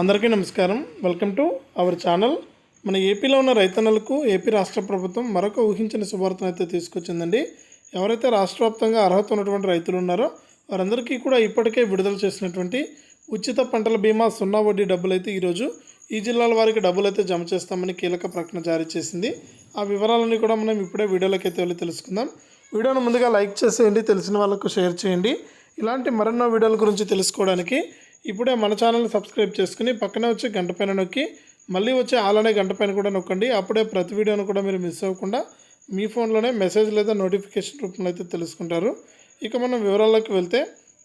అందరికీ నమస్కారం. Welcome to our channel. మన ఏపీలో ఉన్న రైతన్నలకు ఏపీ రాష్ట్ర ప్రభుత్వం మరొక ఊహించిన శుభార్తను అయితే తీసుకొచ్చిందండి. ఎవరైతే రాష్ట్ర వ్యాప్తంగా అర్హత ఉన్నటువంటి రైతులు ఉన్నారో వారందరికీ కూడా ఇప్పటికే విడుదల చేసినటువంటి ఉచిత పంటల బీమా సున్నా వడ్డీ డబ్బులు అయితే ఈరోజు ఈ జిల్లాల వారికి డబ్బులు అయితే జమ చేస్తామని కీలక ప్రకటన జారీ చేసింది. ఆ వివరాలన్నీ కూడా మనం ఇప్పుడే వీడియోలోకి అయితే వెళ్ళి తెలుసుకుందాం. వీడియోను ముందుగా లైక్ చేసేయండి తెలిసిన వాళ్ళకు షేర్ చేయండి. ఇలాంటి మరెన్నో వీడియోల గురించి తెలుసుకోవడానికి ఇప్పుడే మన ఛానల్ని సబ్స్క్రైబ్ చేసుకుని పక్కనే వచ్చి గంట పైన నొక్కి మళ్ళీ వచ్చే ఆలనే గంట పైన కూడా నొక్కండి. అప్పుడే ప్రతి వీడియోను కూడా మీరు మిస్ అవ్వకుండా మీ ఫోన్లోనే మెసేజ్ లేదా నోటిఫికేషన్ రూపంలో అయితే తెలుసుకుంటారు. ఇక మనం వివరాల్లోకి వెళ్తే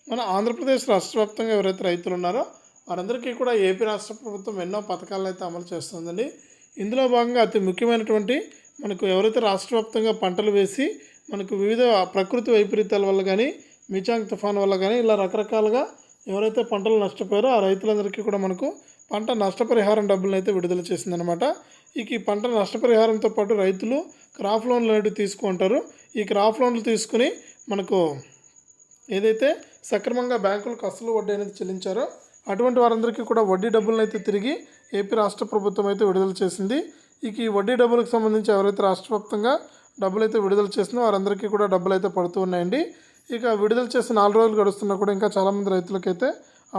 మన ఆంధ్రప్రదేశ్ రాష్ట్ర వ్యాప్తంగా ఎవరైతే రైతులు ఉన్నారో వారందరికీ కూడా ఏపీ రాష్ట్ర ప్రభుత్వం ఎన్నో పథకాలను అయితే అమలు చేస్తుందండి. ఇందులో భాగంగా అతి ముఖ్యమైనటువంటి మనకు ఎవరైతే రాష్ట్ర వ్యాప్తంగా పంటలు వేసి మనకు వివిధ ప్రకృతి వైపరీత్యాల వల్ల కానీ మిచాంగ్ తుఫాన్ వల్ల కానీ ఇలా రకరకాలుగా ఎవరైతే పంటలు నష్టపోయారో ఆ రైతులందరికీ కూడా మనకు పంట నష్టపరిహారం డబ్బులను అయితే విడుదల చేసిందనమాట ఇక ఈ పంట నష్టపరిహారంతో పాటు రైతులు క్రాప్ లోన్లు అనేవి తీసుకుంటారు. ఈ క్రాప్ లోన్లు తీసుకుని మనకు ఏదైతే సక్రమంగా బ్యాంకులకు అసలు వడ్డీ అనేది చెల్లించారో అటువంటి వారందరికీ కూడా వడ్డీ డబ్బులను అయితే తిరిగి ఏపీ రాష్ట్ర ప్రభుత్వం అయితే విడుదల చేసింది. ఇక ఈ వడ్డీ డబ్బులకు సంబంధించి ఎవరైతే రాష్ట్ర వ్యాప్తంగా డబ్బులు అయితే విడుదల చేసినా వారందరికీ కూడా డబ్బులు అయితే పడుతూ ఉన్నాయండి. ఇక విడుదల చేసి నాలుగు రోజులు గడుస్తున్నా కూడా ఇంకా చాలామంది రైతులకైతే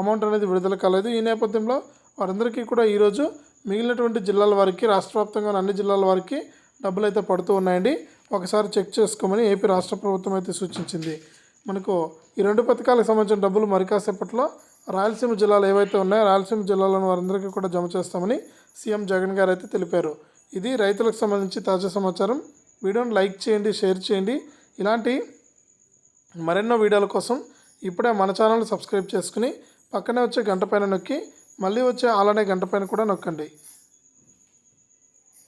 అమౌంట్ అనేది విడుదల కాలేదు. ఈ నేపథ్యంలో వారందరికీ కూడా ఈరోజు మిగిలినటువంటి జిల్లాల వారికి రాష్ట్ర వ్యాప్తంగా అన్ని జిల్లాల వారికి డబ్బులు అయితే పడుతూ ఉన్నాయండి. ఒకసారి చెక్ చేసుకోమని ఏపీ రాష్ట్ర ప్రభుత్వం అయితే సూచించింది. మనకు ఈ రెండు పథకాలకు సంబంధించిన డబ్బులు మరి కాసేపట్లో రాయలసీమ జిల్లాలు ఏవైతే ఉన్నాయో రాయలసీమ జిల్లాలోని వారందరికీ కూడా జమ చేస్తామని సీఎం జగన్ గారు అయితే తెలిపారు. ఇది రైతులకు సంబంధించి తాజా సమాచారం. వీడియోని లైక్ చేయండి షేర్ చేయండి. ఇలాంటి మరెన్నో వీడియోల కోసం ఇప్పుడే మన ఛానల్ సబ్స్క్రైబ్ చేసుకుని పక్కనే వచ్చే గంట పైన నొక్కి మళ్ళీ వచ్చే అలానే గంట పైన కూడా నొక్కండి.